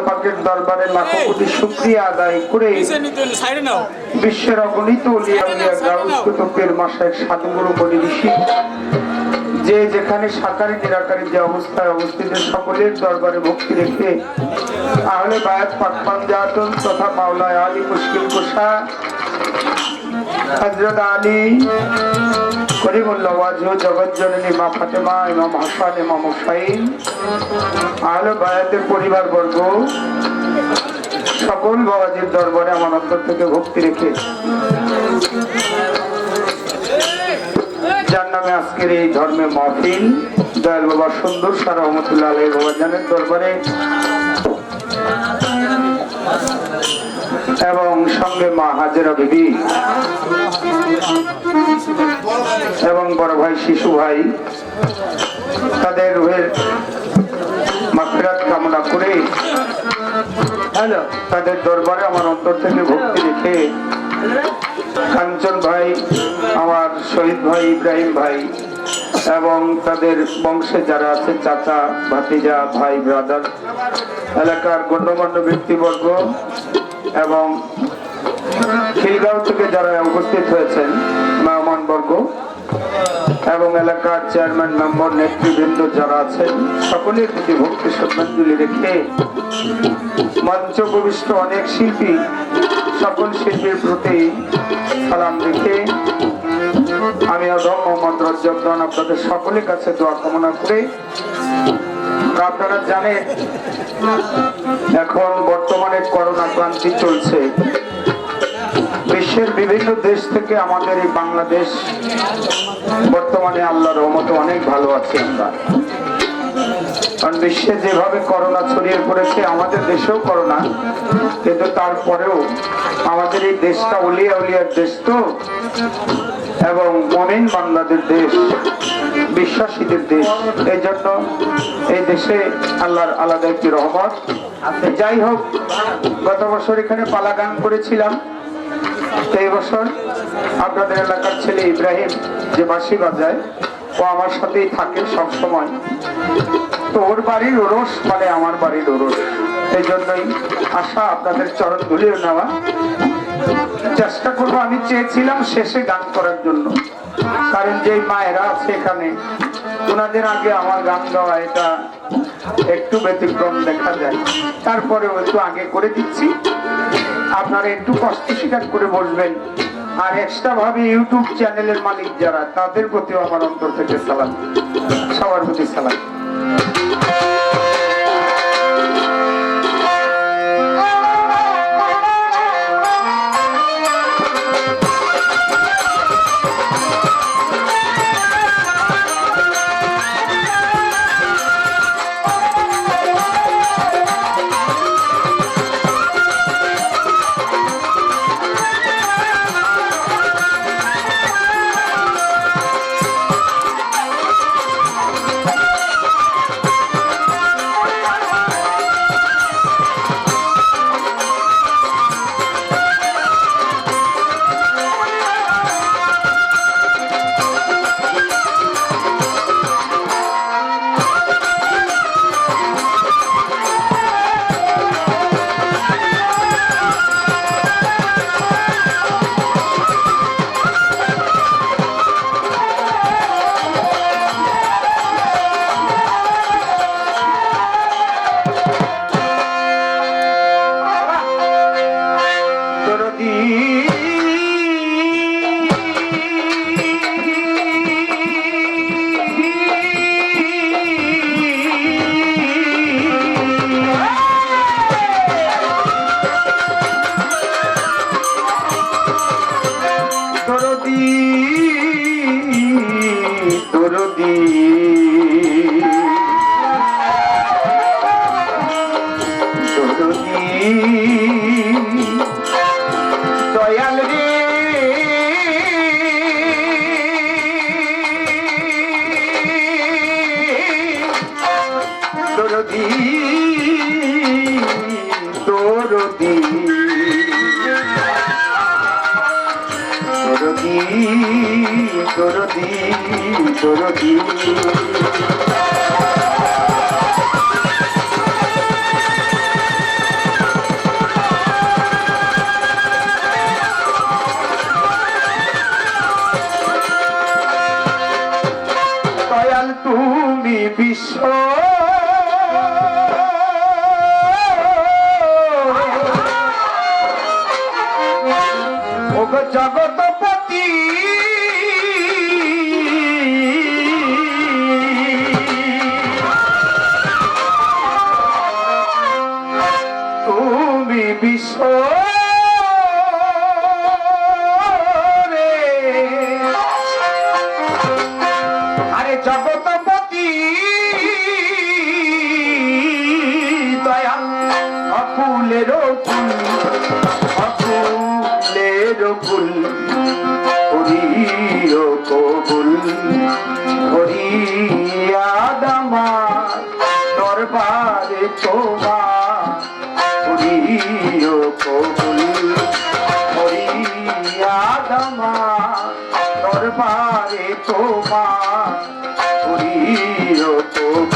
আল্লাহ পাকের দরবারে লাখো কোটি শুক্রিয়া আদায় করে বিশ্বের অগণিত উলিয়া উলিয়া গাউস কুতুবের মাসায় সাধুগুরু বলি ঋষি। যে যেখানে সাকারি নিরাকারী যে অবস্থায় অবস্থিত সকলের দরবারে ভক্তি রেখে আহলে বায়াত পাকপান জাতন তথা মাওলায় আলী মুশকিল কোষা হজরত আলী করিমুল্লাহ ওয়াজহ জগৎ জননী মা ফাতেমা, ইমাম হাসান, ইমাম হুসাইন, আহলে বায়াতের পরিবার বর্গ সকল বাবাজির দরবারে আমার অন্তর থেকে ভক্তি রেখে যার নামে আজকের এই ধর্মে মহফিল, দয়াল বাবা সুন্দর সারা রহমতুল্লাহ আলাই বাবা জানের দরবারে এবং সঙ্গে মা হাজেরা বিবি এবং বড় ভাই শিশু ভাই তাদের রুহের মাফেরাত কামনা করে তাদের দরবারে আমার অন্তর থেকে ভক্তি রেখে কাঞ্চন ভাই আমার শহীদ ভাই ইব্রাহিম ভাই এবং তাদের বংশে যারা আছে চাচা ভাতিজা ভাই ব্রাদার এলাকার গণ্যমান্য ব্যক্তিবর্গ এবং খিলগাঁও থেকে যারা উপস্থিত হয়েছেন মেহমান বর্গ এবং এলাকার চেয়ারম্যান মেম্বার নেতৃবৃন্দ যারা আছেন, সকলের প্রতি ভক্তি শ্রদ্ধাঞ্জলি রেখে মঞ্চ উপবিষ্ট অনেক শিল্পী, সকল শিল্পীর প্রতি সালাম রেখে আমি আদম মোহাম্মদ রজ্জবদান আপনাদের সকলের কাছে দোয়া কামনা করে আপনারা জানেন, এখন বর্তমানে করোনা ক্রান্তি চলছে। বিশ্বের বিভিন্ন দেশ থেকে আমাদের এই বাংলাদেশ, বর্তমানে আল্লাহর রহমতে অনেক ভালো আছি আমরা। কারণ বিশ্বে যেভাবে করোনা ছড়িয়ে পড়েছে, আমাদের দেশেও করোনা। কিন্তু তারপরেও আমাদের এই দেশটা উলিয়া উলিয়ার দেশ তো? এবং মমিন বাংলাদেশ দেশ, বিশ্বাসীদের দেশ। এই জন্য এই দেশে আল্লাহর আলাদা একটি রহমত। যাই হোক, গত বছর এখানে পালা গান করেছিলাম এই বছর আপনাদের এলাকার ছেলে ইব্রাহিম যে বাঁশি বাজায়, ও আমার সাথেই থাকে সব সময় তো ওর বাড়ির ওরস মানে আমার বাড়ির ওরস। এই জন্যই আশা আপনাদের চরণ ধুলিয়ে নেওয়া। চেষ্টা করব, আমি চেয়েছিলাম শেষে গান করার জন্য। কারণ যে মায়েরা আছে এখানে ওনাদের আগে আমার গান গাওয়া এটা একটু ব্যতিক্রম দেখা যায়। তারপরে একটু আগে করে দিচ্ছি। আপনারা একটু কষ্ট স্বীকার করে বলবেন। আর এক্সট্রা ভাবে ইউটিউব চ্যানেলের মালিক যারা, তাদের প্রতিও আমার অন্তর থেকে সালাম। সবার প্রতি সালাম। দরদি দরদি। দরদি দরদি দরদি। তুমি বিশ্ব জগতপতি তোমার হরিও কবুল হরিয়াদামা দরবারে তোমার হরিও কবুল।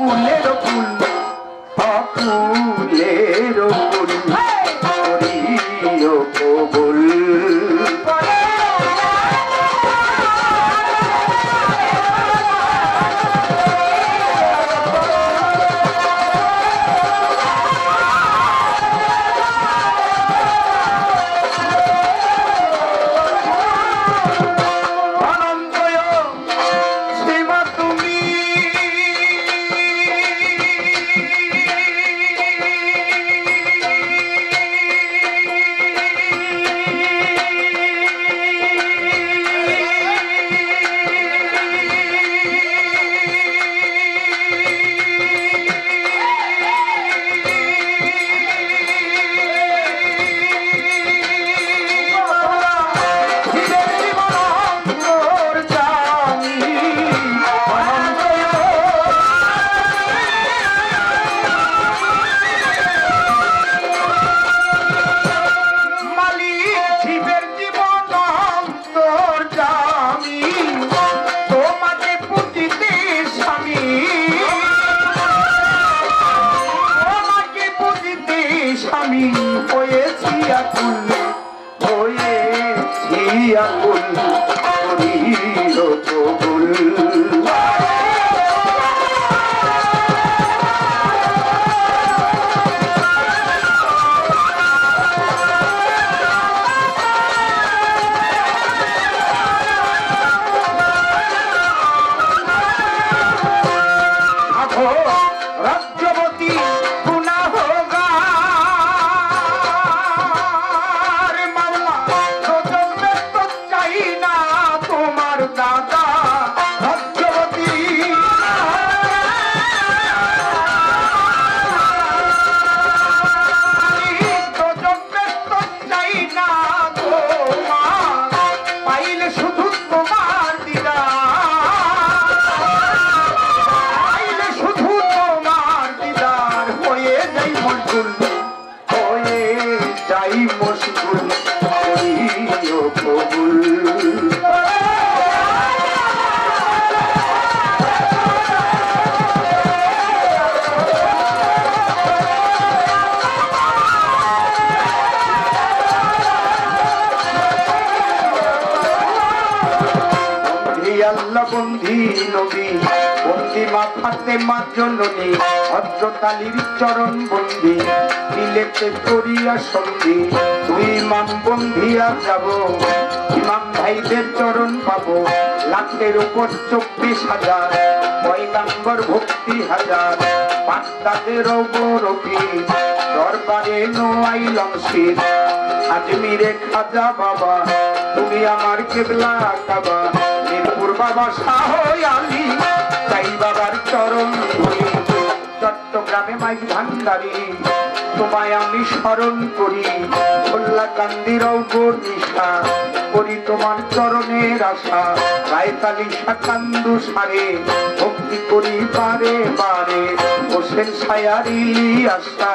culero, culero. করিল Oh, নবী বন্দি মা ফাতে মা জননী ভদ্রতালির চরণ বন্দি দিলেতে করিয়া সন্ধি, দুই ইমাম বন্ধিয়া যাব, ইমাম ভাইদের চরণ পাবো, লাখের উপর চব্বিশ হাজার, পয়গাম্বর ভক্তি হাজার পাঁচটাদের অবরতি দরবারে নোয়াই লংশির আজমিরে খাজা বাবা, তুমি আমার কেবলা কাবা। বাবা শাহ আলী তাই বাবার চরণ চট্টগ্রামে মাইক ভান্ডারি। তোমায় আমি স্মরণ করি। খোল্লা কান্দির নিশা করি তোমার চরণের আশা। রায়তালি শাকান্দু সারে, ভক্তি করি বারে বারে। হোসেন সায়ারি আশা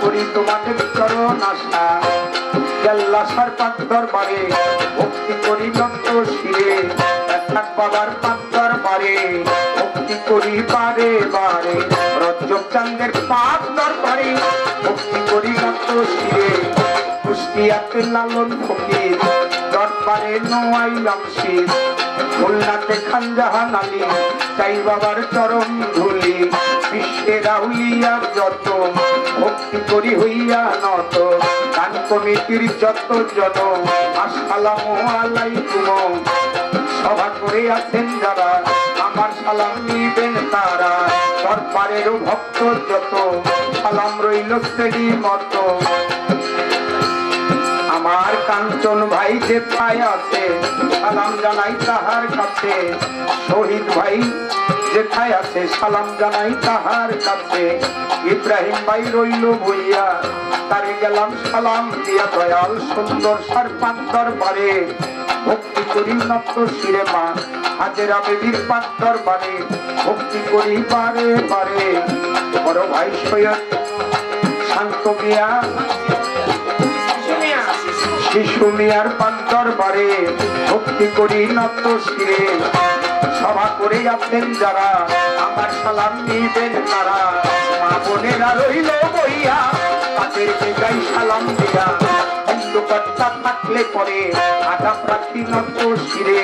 করি তোমাদের চরণ আশা। কেল্লা সারপাত দরবারে ভক্তি করি এক বাবার পাক দরবারে ভক্তি করি বারে বারে। রজ্জব চান্দের পাক দরবারে ভক্তি করি নত শিরে। কুষ্টিয়াতে লালন ফকির, দরবারে নোয়াইলাম শির। খুলনাতে খানজাহান আলী, চাই বাবার চরম ধুলি। বিশ্বের আউলিয়া যত, ভক্তি করি হইয়া নত। গান কমিটির যত জন, আসসালাম আলাইকুম। সভা করে আছেন যারা, আমার সালাম নিবেন তারা। দরবারেরও ভক্ত যত, সালাম রইল সেই মতো। আমার কাঞ্চন ভাই যে পায় আছে, সালাম জানাই তাহার কাছে। শহীদ ভাই যেথায় আছে সালাম জানাই তাহার কাছে। ইব্রাহিম ভাই রইল বইয়া তারে গেলাম সালাম দিয়া দয়াল সুন্দর দরবারে। ভক্তি করি নত শিরে মা হাজেরা বেবির দরবারে। ভক্তি করি বারে বারে। বড় ভাই সৈয়দ শান্ত মিয়া। শিশু মিয়ার পান্তর বারে ভক্তি করি নত শিরে। সভা করে আছেন যারা, আমার সালাম নিবেন তারা। মা বোনেরা রইল বইয়া, তাদের বেগাই সালাম দিয়া। হিন্দু কর্তা থাকলে পরে আটা প্রার্থী নত শিরে।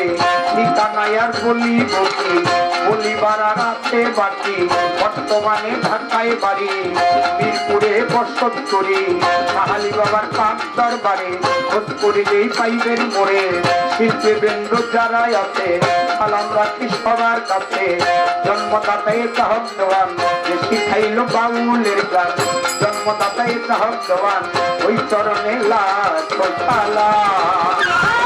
ঠিকানায় আর বলি বকি বলিবার আর আছে বর্তমানে ঢাকায় বাড়ি। মিরপুরে বসত করি কাহালি বাবার পাক দরবারে, খোঁজ করিলেই পাইবেন মোড়ে শিল্পী বেন্দ্র যারাই আছে, সালাম রাখি সবার কাছে। জন্মদাতায় চাহক দেওয়ান যে শিখাইল বাউলের গান। জন্মদাতায় চাহক দেওয়ান ওই চরণে লাখ সালাম